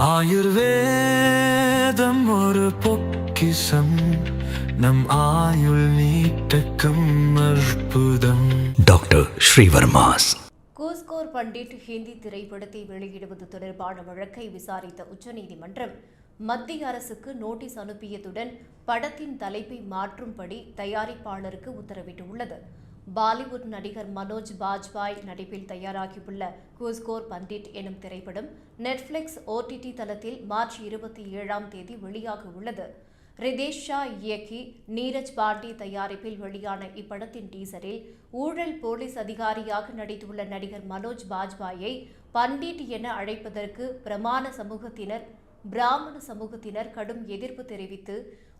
ஆயுர்வேதம் ஒரு பொக்கிஷம். நம் ஆயுள் நீட்டக்கும் அற்புதம். டாக்டர் ஸ்ரீவர்மாஸ். கூஸ்கோர் பண்டிட் ஹிந்தி திரைப்படத்தை வெளியிடுவது தொடர்பான வழக்கை விசாரித்த உச்சநீதிமன்றம் மத்திய அரசுக்கு நோட்டீஸ் அனுப்பியதுடன் படத்தின் தலைப்பை மாற்றும்படி தயாரிப்பாளருக்கு உத்தரவிட்டுள்ளது. பாலிவுட் நடிகர் மனோஜ் பாஜ்பாய் நடிப்பில் தயாராகியுள்ள கூஸ்கோர் பண்டிட் எனும் திரைப்படம் நெட்ஃபிளிக்ஸ் ஓடிடி தளத்தில் மார்ச் இருபத்தி ஏழாம் தேதி வெளியாக உள்ளது. ரிதேஷ் ஷா இயக்கி நீரஜ் பாண்டி தயாரிப்பில் வெளியான இப்படத்தின் டீசரில் ஊழல் போலீஸ் அதிகாரியாக நடித்துள்ள நடிகர் மனோஜ் பாஜ்பாயை பண்டிட் என அழைப்பதற்கு பிரமாண சமூகத்தினர் பிராமண சமூகத்தினர் கடும் எதிர்ப்பு தெரிவித்து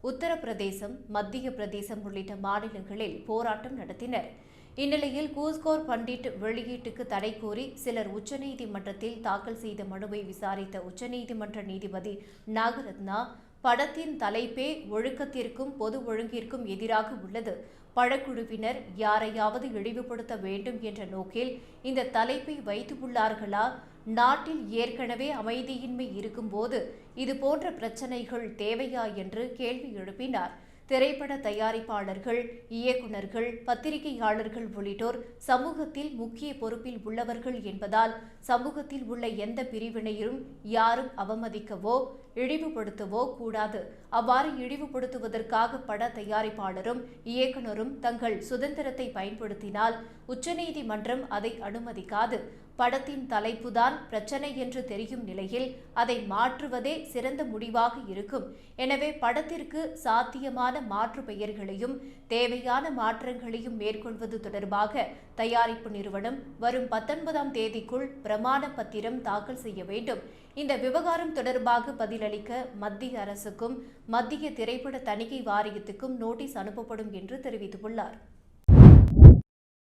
உத்தரப்பிரதேசம் மத்திய பிரதேசம் உள்ளிட்ட மாநிலங்களில் போராட்டம் நடத்தினர். இந்நிலையில் கூஸ்கோர் பண்டிட் வெளியீட்டுக்கு தடை கோரி சிலர் உச்சநீதிமன்றத்தில் தாக்கல் செய்த மனுவை விசாரித்த உச்சநீதிமன்ற நீதிபதி நாகரத்னா படத்தின் தலைப்பே ஒழுக்கத்திற்கும் பொது ஒழுங்கிற்கும் எதிராக உள்ளது. பழக்குழுவினர் யாரையாவது இழிவுபடுத்த வேண்டும் என்ற நோக்கில் இந்த தலைப்பை வைத்துள்ளார்களா? நாட்டில் ஏற்கனவே அமைதியின்மை இருக்கும்போது இதுபோன்ற பிரச்சனைகள் தேவையா என்று கேள்வி எழுப்பினார். திரைப்பட தயாரிப்பாளர்கள் இயக்குனர்கள் பத்திரிகையாளர்கள் உள்ளிட்டோர் சமூகத்தில் முக்கிய பொறுப்பில் உள்ளவர்கள் என்பதால் சமூகத்தில் உள்ள எந்த பிரிவினையும் யாரும் அவமதிக்கவோ இழிவுபடுத்தவோ கூடாது. அவ்வாறு இழிவுபடுத்துவதற்காக பட தயாரிப்பாளரும் இயக்குனரும் தங்கள் சுதந்திரத்தை பயன்படுத்தினால் உச்சநீதிமன்றம் அதை அனுமதிக்காது. படத்தின் தலைப்புதான் பிரச்சனை என்று தெரியும் நிலையில் அதை மாற்றுவதே சிறந்த முடிவாக இருக்கும். எனவே படத்திற்கு சாத்தியமான மாற்று பெயர்களையும் தேவையான மாற்றங்களையும் மேற்கொள்வது தொடர்பாக தயாரிப்பு நிறுவனம் வரும் பத்தொன்பதாம் தேதிக்குள் பிரமாண பத்திரம் தாக்கல் செய்ய வேண்டும். இந்த விவகாரம் தொடர்பாக பதிலளிக்க மத்திய அரசுக்கும் மத்திய திரைப்பட தணிக்கை வாரியத்துக்கும் நோட்டீஸ் அனுப்பப்படும் என்று தெரிவித்துள்ளார்